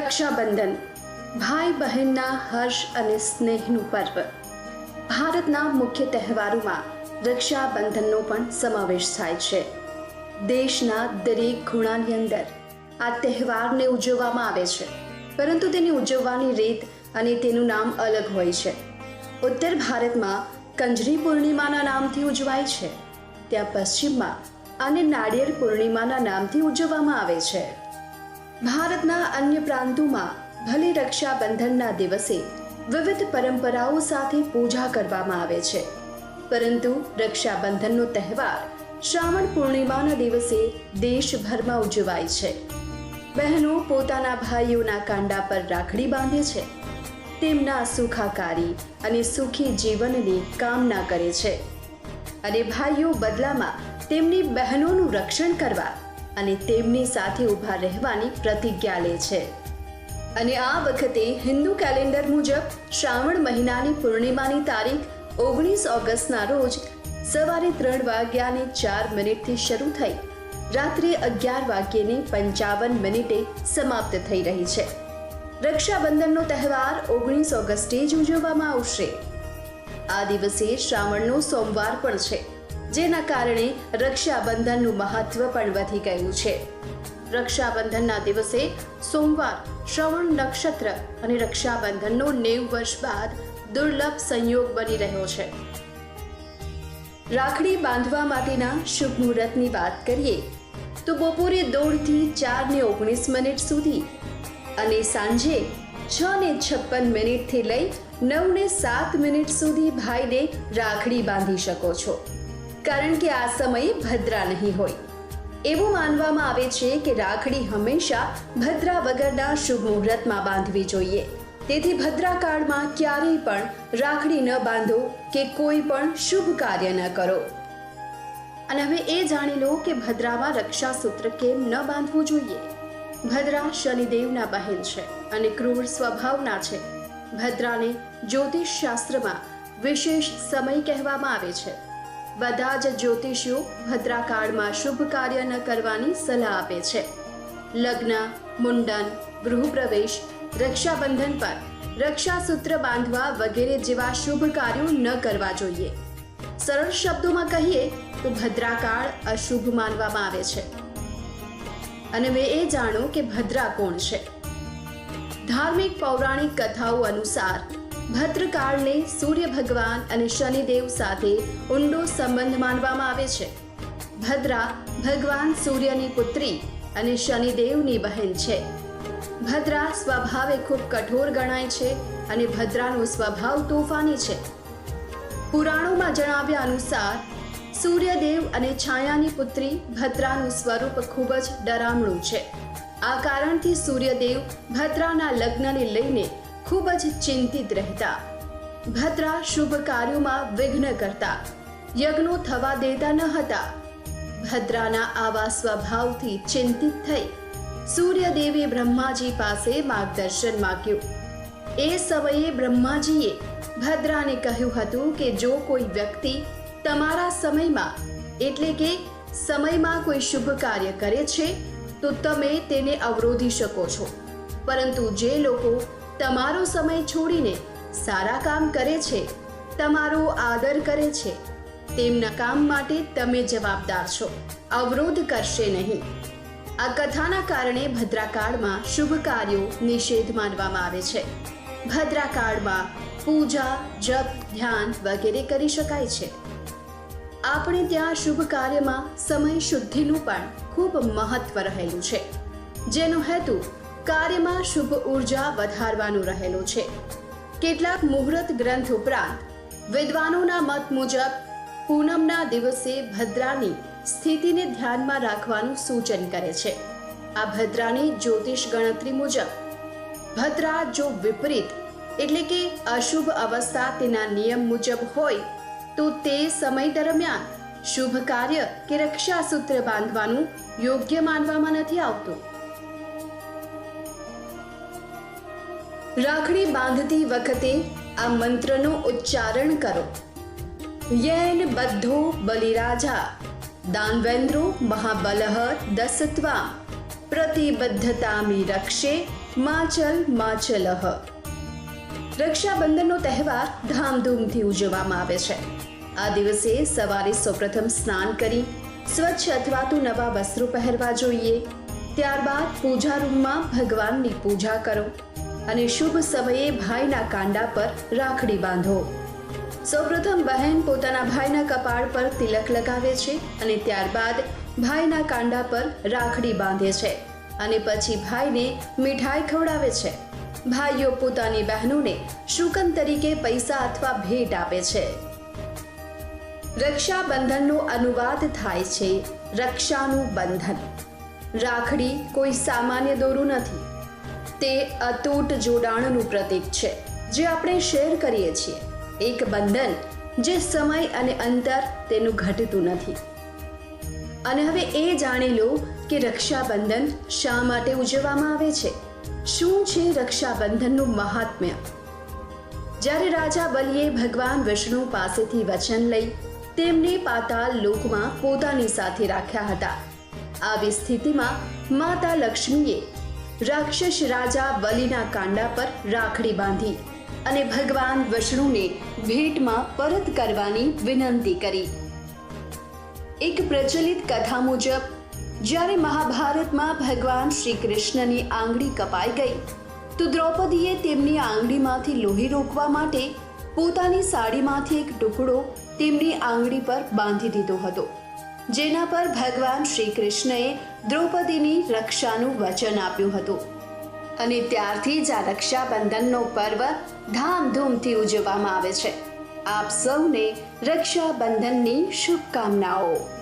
રક્ષાબંધન ભાઈ બહેનના હર્ષ અને સ્નેહનું પર્વ. ભારતના મુખ્ય તહેવારોમાં રક્ષાબંધનનો પણ સમાવેશ થાય છે. દેશના દરેક ખૂણાની અંદર આ તહેવારને ઉજવવામાં આવે છે. પરંતુ તેની ઉજવવાની રીત અને તેનું નામ અલગ હોય છે. ઉત્તર ભારતમાં કંજરી પૂર્ણિમાના નામથી ઉજવાય છે. ત્યાં પશ્ચિમમાં અને નાળિયેર પૂર્ણિમાના નામથી ઉજવવામાં આવે છે. ભારતના અન્ય પ્રાંતોમાં ભલે રક્ષાબંધનના દિવસે વિવિધ પરંપરાઓ સાથે પૂજા કરવામાં આવે છે. પરંતુ રક્ષાબંધનનો તહેવાર શ્રાવણ પૂર્ણિમાના દિવસે દેશભરમાં ઉજવાય છે. બહેનો પોતાના ભાઈઓના કાંડા પર રાખડી બાંધે છે. તેમના સુખાકારી અને સુખી જીવનની કામના કરે છે. અને ભાઈઓ બદલામાં તેમની બહેનોનું રક્ષણ કરવા અને તેમની સાથે ઊભા રહેવાની પ્રતિજ્ઞા લે છે. અને આ વખતે હિન્દુ કેલેન્ડર મુજબ શ્રાવણ મહિનાની પૂર્ણિમાની તારીખ ઓગણીસ ઓગસ્ટના રોજ સવારે ત્રણ વાગ્યાને ચાર મિનિટથી શરૂ થઈ, રાત્રે અગિયાર વાગ્યેને પંચાવન મિનિટે સમાપ્ત થઈ રહી છે. રક્ષાબંધનનો તહેવાર ઓગણીસ ઓગસ્ટે જ ઉજવવામાં આવશે. આ દિવસે શ્રાવણનો સોમવાર પણ છે. જેના કારણે રક્ષાબંધનનું મહત્વ પણ વધી ગયું છે. રક્ષાબંધનના દિવસે સોમવાર, શ્રવણ નક્ષત્ર અને રક્ષાબંધનનો નેવ વર્ષ બાદ દુર્લભ સંયોગ બની રહ્યો છે. રાખડી બાંધવા માટેના શુભ મુહૂર્તની વાત કરીએ, તો બપોરે દોઢથી ચાર ને ઓગણીસ મિનિટ સુધી અને સાંજે છ ને છપ્પન મિનિટથી લઈ નવ ને સાત મિનિટ સુધી ભાઈને રાખડી બાંધી શકો છો. કારણ કે આ સમયે ભદ્રા નહીં હોય. એવું માનવામાં આવે છે કે રાખડી હંમેશા ભદ્રા વગરના શુભ મુહૂર્તમાં બાંધવી જોઈએ. તેથી ભદ્રા કાળમાં ક્યારેય પણ રાખડી ન બાંધો કે કોઈ પણ શુભ કાર્ય ન કરો. અને હવે એ જાણી લો કે ભદ્રામાં રક્ષાસૂત્ર કેમ ન બાંધવું જોઈએ. ભદ્રા શનિદેવના બહેન છે અને ક્રૂર સ્વભાવના છે. ભદ્રાને જ્યોતિષ શાસ્ત્રમાં વિશેષ સમય કહેવામાં આવે છે. બધા જ જ્યોતિષીઓ ભદ્રાકાળમાં શુભ કાર્ય ન કરવાની સલાહ આપે છે. લગ્ન, મુંડન, ગૃહપ્રવેશ, રક્ષાબંધન પર રક્ષાસૂત્ર બાંધવા વગેરે જેવા શુભ કાર્યો ન કરવા જોઈએ. સરળ શબ્દોમાં કહીએ તો ભદ્રાકાળ અશુભ માનવામાં આવે છે. અને મેં એ જાણો કે ભદ્રા કોણ છે? ધાર્મિક પૌરાણિક કથાઓ અનુસાર ભદ્રકાળને સૂર્ય ભગવાન અને શનિદેવ સાથે ઊંડો સંબંધ માનવામાં આવે છે. ભદ્રા ભગવાન સૂર્યની પુત્રી અને શનિદેવની બહેન છે. ભદ્રા સ્વભાવે ખૂબ કઠોર ગણાય છે અને ભદ્રાનો સ્વભાવ તોફાની છે. પુરાણોમાં જણાવ્યા અનુસાર, સૂર્યદેવ અને છાયાની પુત્રી ભદ્રાનું સ્વરૂપ ખૂબ જ ડરામણું છે. આ કારણથી સૂર્યદેવ ભદ્રાના લગ્નને લઈને ખૂબ જ ચિંતિત રહેતા. ભદ્રા શુભ કાર્યોમાં વિઘ્ન કરતા. યજ્ઞો થવા દેતા ન હતા. ભદ્રાના આવા સ્વભાવથી ચિંતિત થઈ સૂર્યદેવે બ્રહ્માજી પાસે માર્ગદર્શન માગ્યું. એ સમયે બ્રહ્માજીએ ભદ્રાને કહ્યું હતું કે જો કોઈ વ્યક્તિ તમારા સમયમાં, એટલે કે સમયમાં કોઈ શુભ કાર્ય કરે છે, તો તમે તેને અવરોધી શકો છો. પરંતુ જે લોકો તમારો સમય છોડીને સારા કામ કરે છે, તમારો આદર કરે છે, તેમના કામ માટે તમે જવાબદાર છો, અવરોધ કરશે નહીં. આ કથાના કારણે ભદ્રાકાળમાં શુભ કાર્યો નિષેધ માનવામાં આવે છે. ભદ્રાકાળમાં પૂજા, જપ, ધ્યાન વગેરે કરી શકાય છે. આપણે ત્યાં શુભ કાર્યમાં સમય શુદ્ધિનું પણ ખૂબ મહત્વ રહેલું છે. જેનો હેતુ કાર્યમાં શુભ ઊર્જા વધારવાનું રહેલું છે. કેટલાક મુહૂર્ત ગ્રંથ ઉપરાંત વિદ્વાનોના મત મુજબ પૂનમના દિવસે ભદ્રાની સ્થિતિને ધ્યાનમાં રાખવાનું સૂચન કરે છે. આ ભદ્રાની જ્યોતિષ ગણતરી મુજબ, ભદ્રા જો વિપરીત એટલે કે અશુભ અવસ્થા તેના નિયમ મુજબ હોય, તો તે સમય દરમિયાન શુભ કાર્ય કે રક્ષાસૂત્ર બાંધવાનું યોગ્ય માનવામાં નથી આવતું. રાખડી બાંધતી વખતે આ મંત્રનો ઉચ્ચારણ કરો. યેન બદ્ધો બલિરાજા, દાનવેન્દ્રો મહાબલહ દસત્વા, પ્રતિબદ્ધતામી રક્ષે માચલ માચલહ. રક્ષાબંધનનો તહેવાર ધામધૂમથી ઉજવવામાં આવે છે. આ દિવસે સવારે સૌપ્રથમ સ્નાન કરી, સ્વચ્છ અથવા તો નવા વસ્ત્રો પહેરવા જોઈએ. ત્યારબાદ પૂજા રૂમમાં ભગવાનની પૂજા કરો. અને શુભ સમયે ભાઈના કાંડા પર રાખડી બાંધો. સૌપ્રથમ બહેન પોતાના ભાઈના કપાળ પર તિલક લગાવે છે અને ત્યારબાદ ભાઈના કાંડા પર રાખડી બાંધે છે અને પછી ભાઈને મીઠાઈ ખવડાવે છે. ભાઈઓ પોતાની બહેનોને શુકન તરીકે પૈસા અથવા ભેટ આપે છે. રક્ષાબંધનનો અનુવાદ થાય છે રક્ષાનું બંધન. રાખડી કોઈ સામાન્ય દોરું નથી. તે અતૂટ જોડાણનું પ્રતીક છે, જે આપણે શેર કરીએ છીએ. એક બંધન જે સમય અને અંતર તેનું ઘટતું નથી. અને હવે એ જાણી લો કે રક્ષાબંધન શા માટે ઉજવવામાં આવે છે. શું છે રક્ષાબંધનનું મહાત્મ્ય? જ્યારે રાજા બલિએ ભગવાન વિષ્ણુ પાસેથી વચન લઈ તેમને પાતાળ લોકમાં પોતાની સાથે રાખ્યા હતા. આવી સ્થિતિમાં માતા લક્ષ્મીએ રાક્ષસ રાજા બલિના કાંડા પર રાખડી બાંધી અને ભગવાન વિષ્ણુને ભેટમાં પરત કરવાની વિનંતી કરી. એક પ્રચલિત કથા મુજબ, જ્યારે મહાભારતમાં ભગવાન શ્રી કૃષ્ણની આંગળી કપાઈ ગઈ, તો દ્રૌપદીએ તેમની આંગળીમાંથી લોહી રોકવા માટે પોતાની સાડીમાંથી એક ટુકડો તેમની આંગળી પર બાંધી દીધો હતો. જેના પર ભગવાન શ્રી કૃષ્ણએ દ્રૌપદીની રક્ષાનું વચન આપ્યું હતું. અને ત્યારથી જ આ રક્ષાબંધનનો પર્વ ધામધૂમથી ઉજવવામાં આવે છે. આપ સૌને રક્ષાબંધનની શુભકામનાઓ.